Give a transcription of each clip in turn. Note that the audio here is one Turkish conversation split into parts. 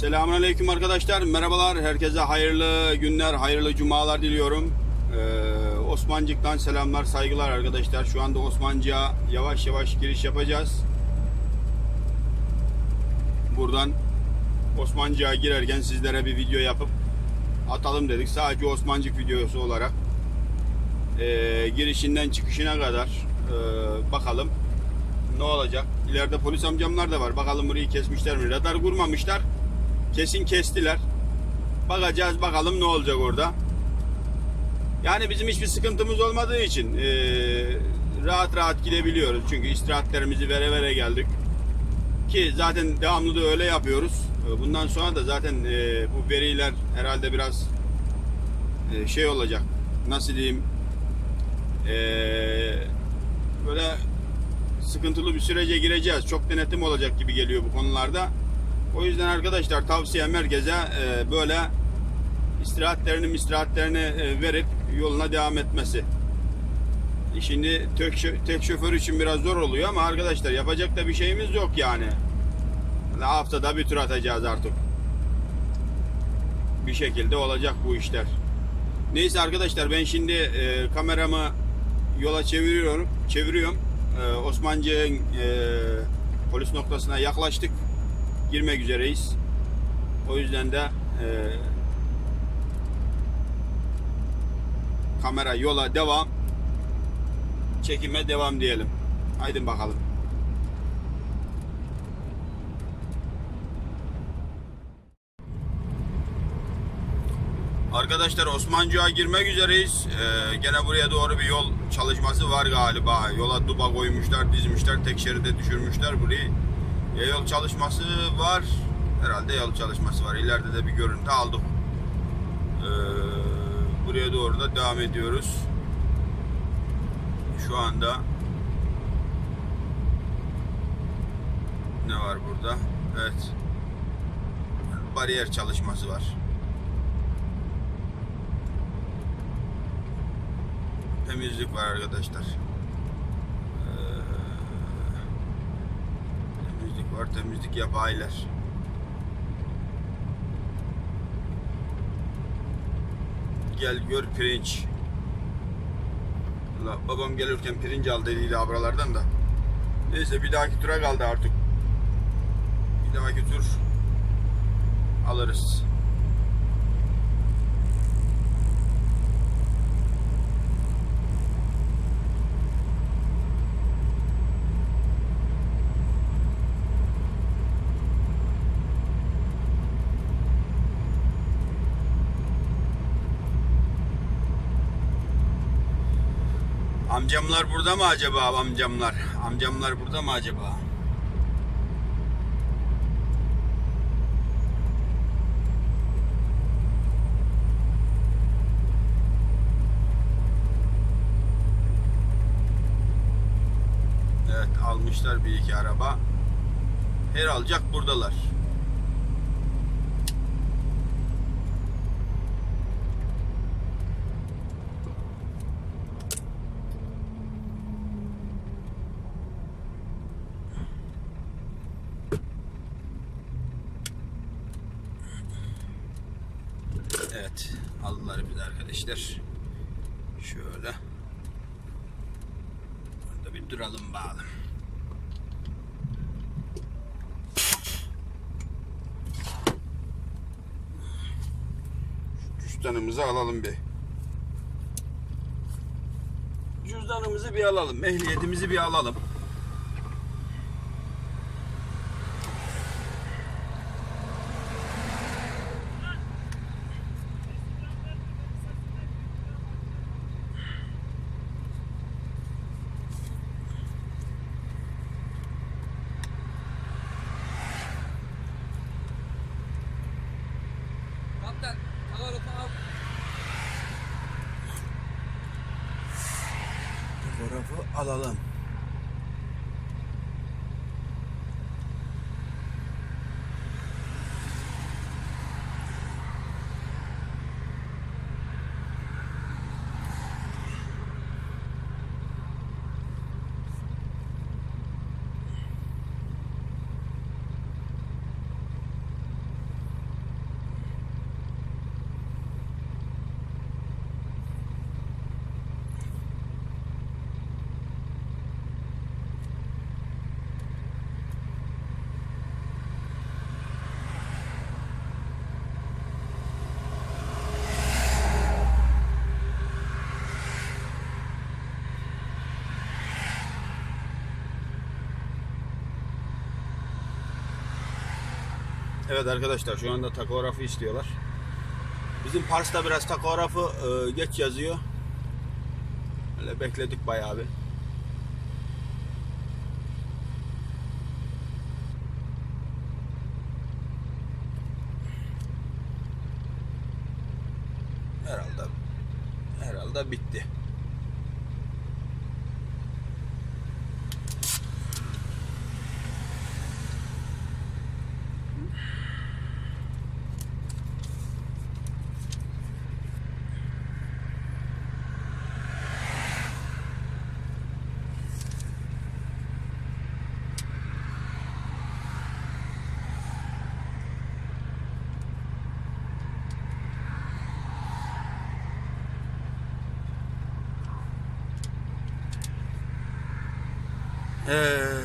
Selamünaleyküm arkadaşlar. Merhabalar. Herkese hayırlı günler, hayırlı cumalar diliyorum. Ee, Osmancık'tan selamlar, saygılar arkadaşlar. Şu anda Osmancık'a yavaş yavaş giriş yapacağız. Buradan Osmancık'a girerken sizlere bir video yapıp atalım dedik. Sadece Osmancık videosu olarak. Ee, girişinden çıkışına kadar ee, bakalım ne olacak. İleride polis amcamlar da var. Bakalım burayı kesmişler mi? Radar kurmamışlar. Kesin kestiler. Bakacağız bakalım ne olacak orada. Yani bizim hiçbir sıkıntımız olmadığı için eee, rahat rahat gidebiliyoruz. Çünkü istirahatlerimizi vere vere geldik. Ki zaten devamlı da öyle yapıyoruz. E, Bundan sonra da zaten eee, bu veriler herhalde biraz eee, şey olacak. Nasıl diyeyim? Eee, böyle sıkıntılı bir sürece gireceğiz. Çok denetim olacak gibi geliyor bu konularda. O yüzden arkadaşlar tavsiyem herkese e, böyle istirahatlerini istirahatlerini e, verip yoluna devam etmesi. Şimdi tek, tek şoför için biraz zor oluyor ama arkadaşlar yapacak da bir şeyimiz yok yani. Böyle Haftada bir tur atacağız artık. Bir şekilde olacak bu işler. Neyse arkadaşlar ben şimdi e, kameramı yola çeviriyorum. Çeviriyorum. E, Osmancık'ın e, polis noktasına yaklaştık. Girmek üzereyiz. O yüzden de e, kamera yola devam. Çekime devam diyelim. Haydi bakalım. Arkadaşlar Osmancık'a girmek üzereyiz. Ee, gene buraya doğru bir yol çalışması var galiba. Yola duba koymuşlar, dizmişler, tek şeride düşürmüşler burayı. Ya yol çalışması var. Herhalde yol çalışması var. İleride de bir görüntü aldık. Ee, buraya doğru da devam ediyoruz. Şu anda ne var burada? Evet. Bariyer çalışması var. temizlik var arkadaşlar. Ee, temizlik yapaylar. Gel gör pirinç. Ulan babam gelirken pirinç al dediydi abralardan da. Neyse bir dahaki tura kaldı artık. Bir dahaki tur alırız. Amcamlar burada mı acaba amcamlar? Amcamlar burada mı acaba? Evet almışlar bir iki araba. Her alacak buradalar. Evet aldılar bir de arkadaşlar. Şöyle. Burada bir duralım bakalım. Şu Cüzdanımızı alalım bir. Cüzdanımızı bir alalım. Ehliyetimizi bir alalım. Evet arkadaşlar şu anda takografı istiyorlar. Bizim Pars'ta biraz takografı e, geç yazıyor. Öyle bekledik bayağı bir. Herhalde herhalde bitti. Ee,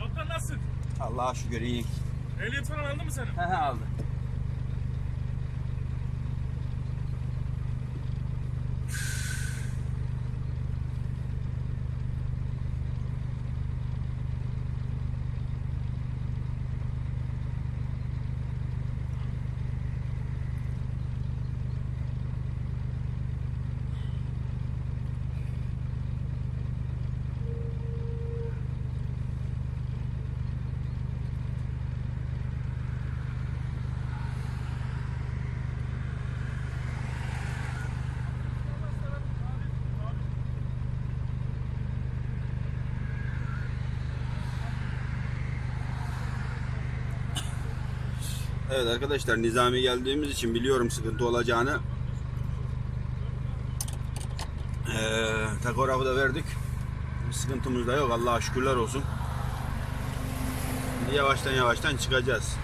Kaptan nasılsın? Allah'a şükür iyi. Ehliyet falan aldın mı sen? He he aldı. Evet arkadaşlar Nizami geldiğimiz için biliyorum sıkıntı olacağını. Ee, takografı da verdik. Sıkıntımız da yok Allah'a şükürler olsun. Yavaştan yavaştan çıkacağız.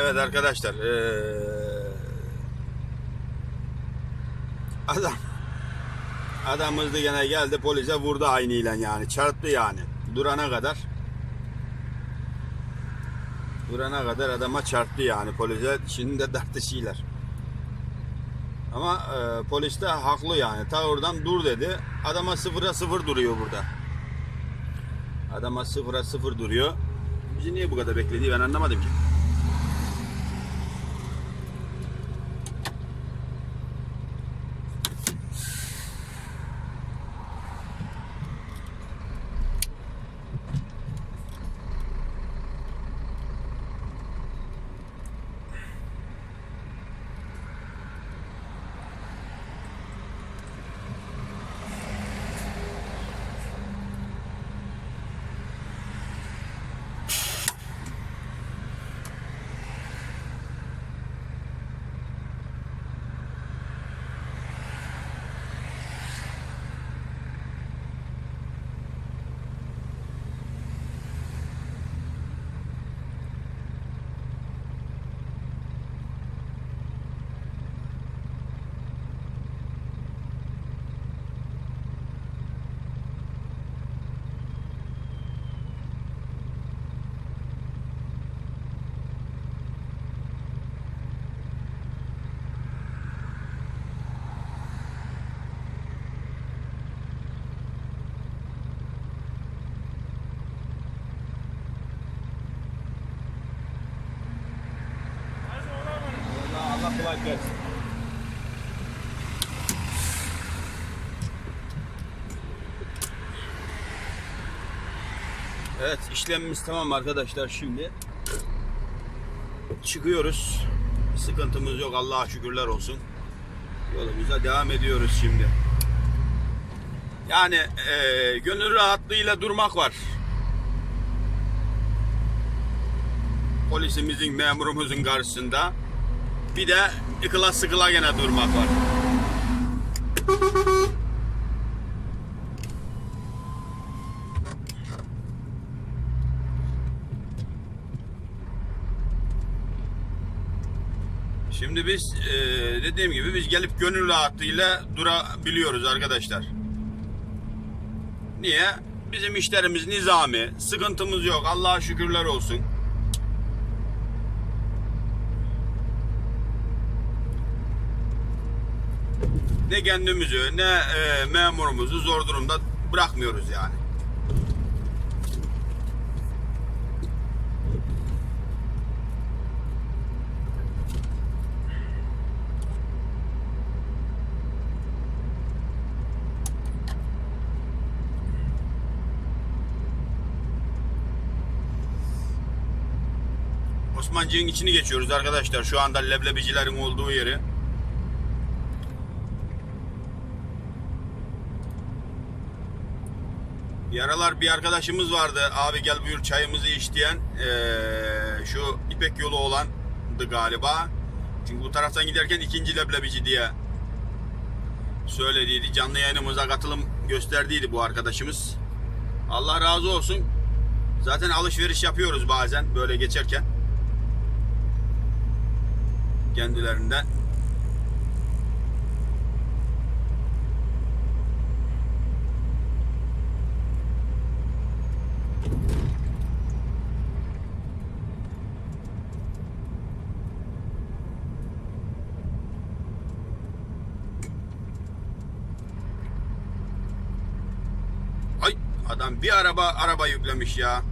Evet arkadaşlar. ee, adam adam hızlı gene geldi polise vurdu aynıyla yani çarptı yani durana kadar durana kadar adama çarptı yani polise şimdi de tartışıyorlar. Ama e, polis de haklı yani. Ta oradan dur dedi. Adama sıfıra sıfır duruyor burada. Adama sıfıra sıfır duruyor. Bizi niye bu kadar beklediği ben anlamadım ki. Versin. Evet işlemimiz tamam arkadaşlar şimdi. Çıkıyoruz. Sıkıntımız yok Allah'a şükürler olsun. Yolumuza devam ediyoruz şimdi. Yani eee gönül rahatlığıyla durmak var. Polisimizin, memurumuzun karşısında. Bir de yıkıla sıkıla gene durmak var. Şimdi biz e, dediğim gibi biz gelip gönül rahatlığıyla durabiliyoruz arkadaşlar. Niye? Bizim işlerimiz nizami, sıkıntımız yok. Allah'a şükürler olsun. Ne kendimizi ne e, memurumuzu zor durumda bırakmıyoruz yani. Osmancık'ın içini geçiyoruz arkadaşlar. Şu anda leblebicilerin olduğu yeri. Yaralar bir arkadaşımız vardı. Abi gel buyur çayımızı iç diyen. Ee, şu İpek yolu olandı galiba. Çünkü bu taraftan giderken ikinci leblebici diye söylediydi. Canlı yayınımıza katılım gösterdiydi bu arkadaşımız. Allah razı olsun. Zaten alışveriş yapıyoruz bazen böyle geçerken. Kendilerinden. Ay adam bir araba araba yüklemiş ya.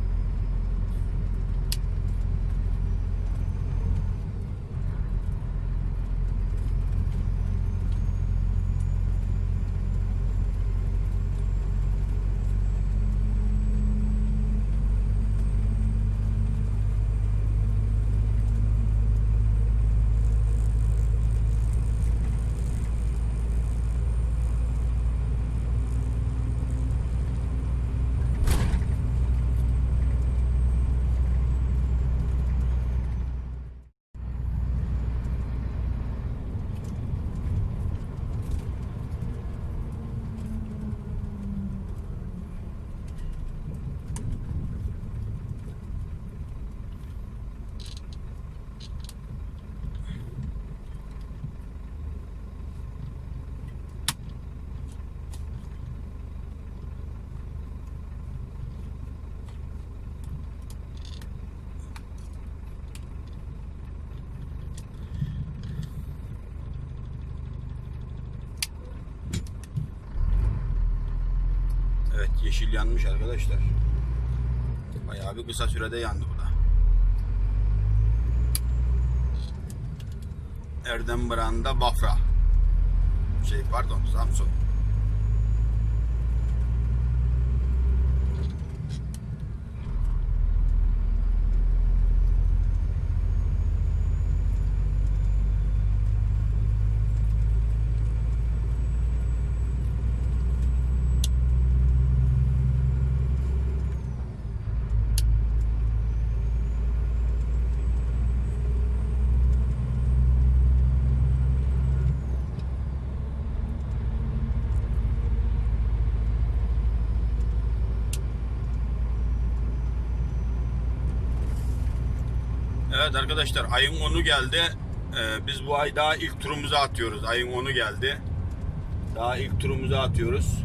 Evet yeşil yanmış arkadaşlar. Bayağı bir kısa sürede yandı bu da. Erdem Branda Bafra. Şey pardon Samsun. Evet arkadaşlar ayın 10'u geldi. Ee, biz bu ay daha ilk turumuzu atıyoruz. Ayın 10'u geldi. Daha ilk turumuzu atıyoruz.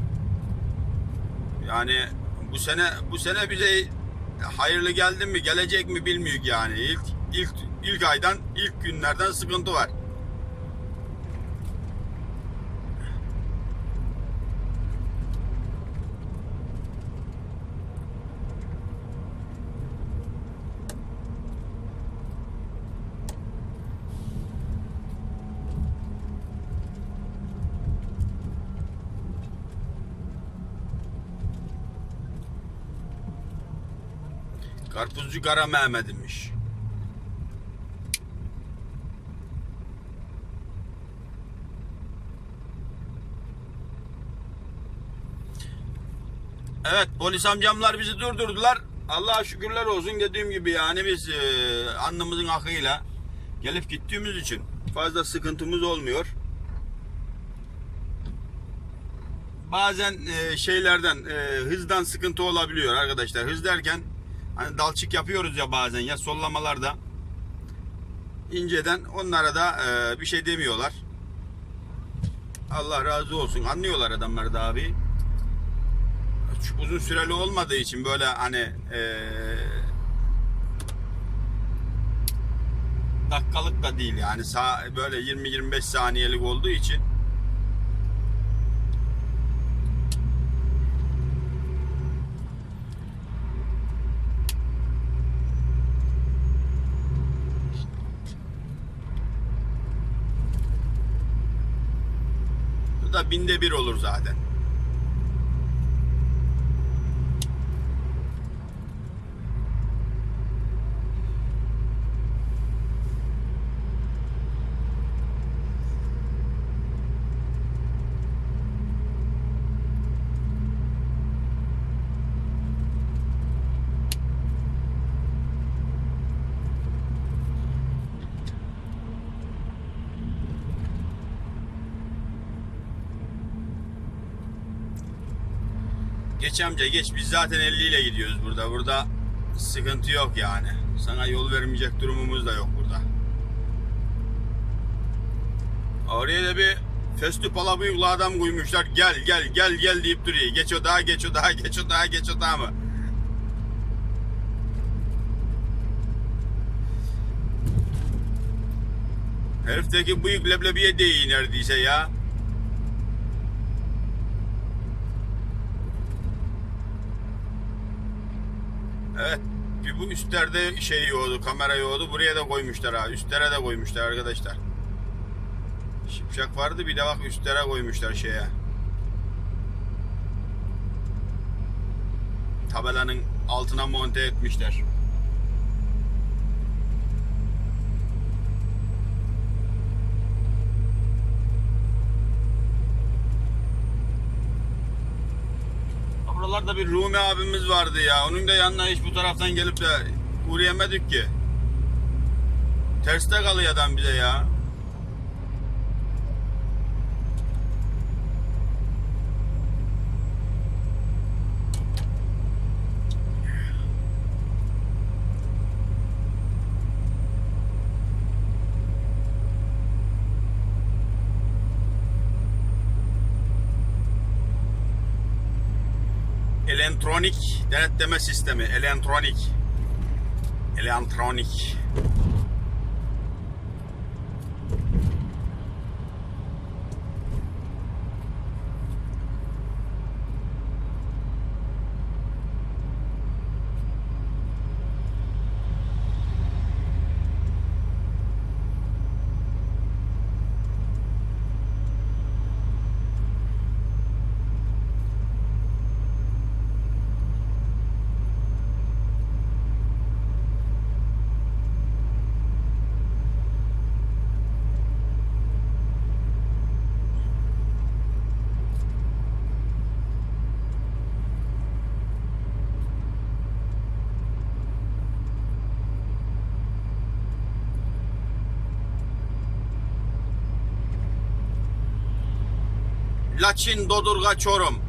Yani bu sene bu sene bize hayırlı geldi mi gelecek mi bilmiyoruz yani. İlk ilk ilk aydan ilk günlerden sıkıntı var. Karpuzcu Kara Mehmet'miş. Evet polis amcamlar bizi durdurdular. Allah'a şükürler olsun dediğim gibi yani biz e, alnımızın akıyla gelip gittiğimiz için fazla sıkıntımız olmuyor. Bazen e, şeylerden e, hızdan sıkıntı olabiliyor arkadaşlar. Hız derken hani dalçık yapıyoruz ya bazen ya sollamalarda inceden onlara da e, bir şey demiyorlar. Allah razı olsun. Anlıyorlar adamlar da abi. Uzun süreli olmadığı için böyle hani e, dakikalık da değil yani böyle 20-25 saniyelik olduğu için da binde bir olur zaten. Geç amca geç. Biz zaten 50 ile gidiyoruz burada. Burada sıkıntı yok yani. Sana yol vermeyecek durumumuz da yok burada. Oraya da bir festü pala bıyıklı adam koymuşlar. Gel gel gel gel deyip duruyor. Geç o daha geç o daha geç o daha geç o daha mı? Herifteki bıyık leblebiye değiyor neredeyse ya. Evet. Bir bu üstlerde şey yoğdu, kamera yoğdu. Buraya da koymuşlar ha. Üstlere de koymuşlar arkadaşlar. Şipşak vardı bir de bak üstlere koymuşlar şeye. Tabelanın altına monte etmişler. Buralarda bir Rumi abimiz vardı ya. Onun da yanına hiç bu taraftan gelip de uğrayamedik ki. Terste kalıyor adam bize ya. Elektronik denetleme sistemi. Elektronik. Elektronik. Laçin, Dodurga, Çorum.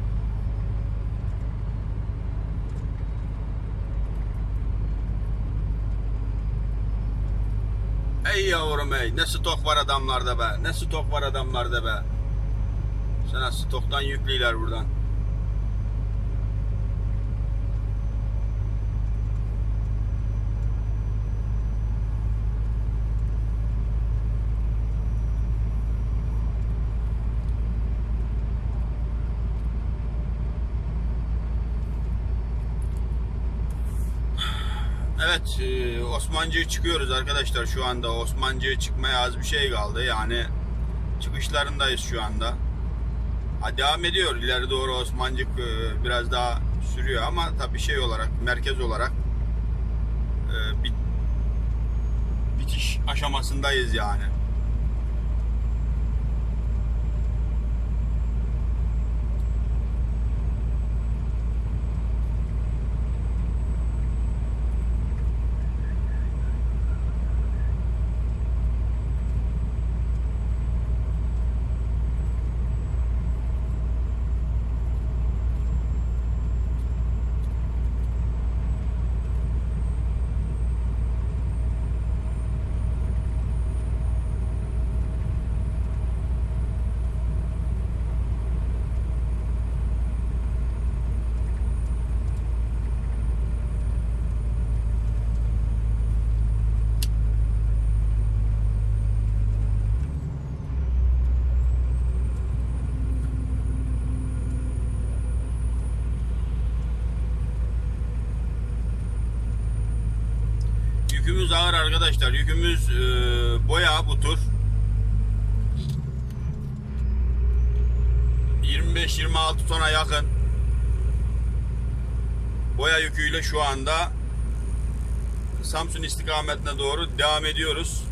Ey yavrum ey ne stok var adamlarda be ne stok var adamlarda be Sana stoktan yüklüler buradan Evet e, Osmancı'ya çıkıyoruz arkadaşlar şu anda. Osmancı'ya çıkmaya az bir şey kaldı. Yani çıkışlarındayız şu anda. Ha, devam ediyor. İleri doğru Osmancık e, biraz daha sürüyor ama tabii şey olarak merkez olarak e, bit, bitiş aşamasındayız yani ağır arkadaşlar. Yükümüz e, boya bu tur. 25-26 tona yakın. Boya yüküyle şu anda Samsun istikametine doğru devam ediyoruz.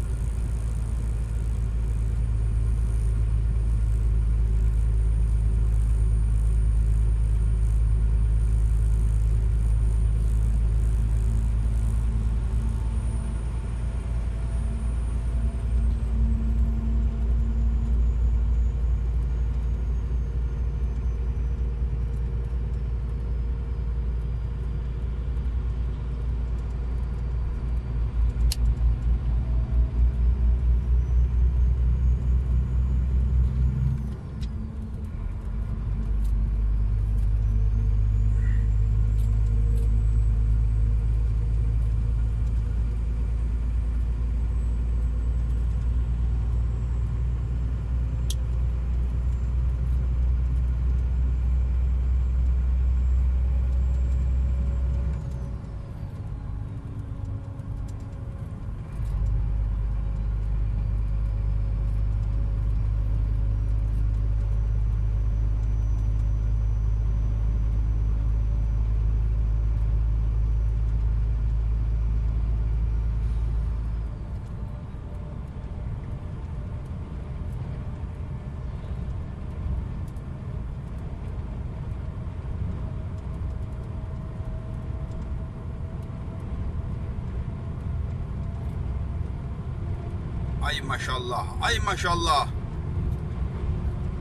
Ay maşallah, ay maşallah.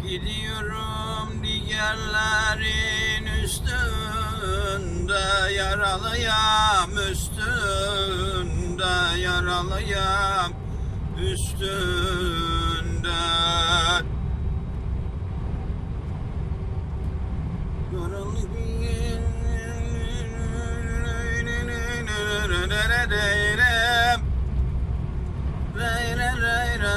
Gidiyorum diğerlerin üstünde yaralıyam üstünde yaralıyam üstünde Yaralı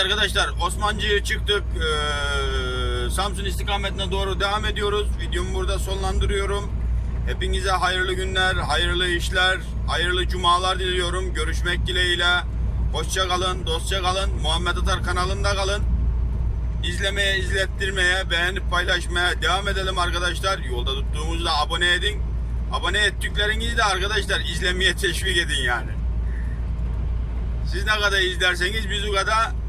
arkadaşlar Osmancı'ya çıktık. Ee, Samsun istikametine doğru devam ediyoruz. Videomu burada sonlandırıyorum. Hepinize hayırlı günler, hayırlı işler, hayırlı cumalar diliyorum. Görüşmek dileğiyle. Hoşça kalın, dostça kalın. Muhammed Atar kanalında kalın. İzlemeye, izlettirmeye, beğenip paylaşmaya devam edelim arkadaşlar. Yolda tuttuğumuzda abone edin. Abone ettiklerinizi de arkadaşlar izlemeye teşvik edin yani. Siz ne kadar izlerseniz biz o kadar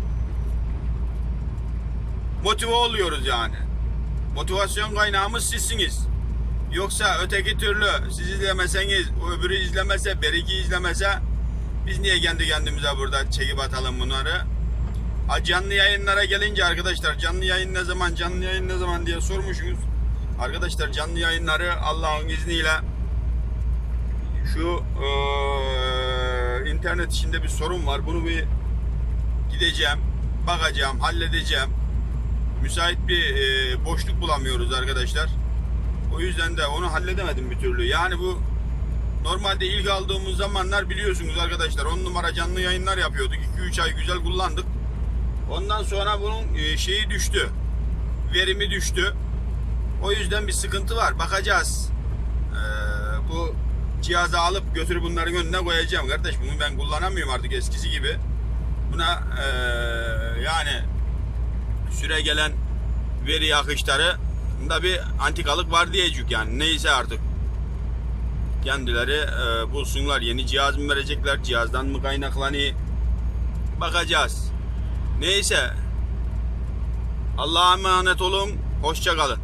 motive oluyoruz yani. Motivasyon kaynağımız sizsiniz. Yoksa öteki türlü siz izlemeseniz, öbürü izlemese, beriki izlemese biz niye kendi kendimize burada çekip atalım bunları? Ha canlı yayınlara gelince arkadaşlar canlı yayın ne zaman, canlı yayın ne zaman diye sormuşsunuz. Arkadaşlar canlı yayınları Allah'ın izniyle şu eee, internet içinde bir sorun var. Bunu bir gideceğim, bakacağım, halledeceğim. Müsait bir eee, boşluk bulamıyoruz arkadaşlar. O yüzden de onu halledemedim bir türlü. Yani bu normalde ilk aldığımız zamanlar biliyorsunuz arkadaşlar 10 numara canlı yayınlar yapıyorduk. 2-3 ay güzel kullandık. Ondan sonra bunun eee, şeyi düştü. Verimi düştü. O yüzden bir sıkıntı var. Bakacağız. Eee, bu cihazı alıp götürüp bunların önüne koyacağım kardeş. Bunu ben kullanamıyorum artık eskisi gibi. Buna eee, yani süre gelen veri akışları da bir antikalık var diyecek yani. Neyse artık. Kendileri eee, bulsunlar. Yeni cihaz mı verecekler? Cihazdan mı kaynaklanıyor? Bakacağız. Neyse. Allah'a emanet olun. Hoşça kalın.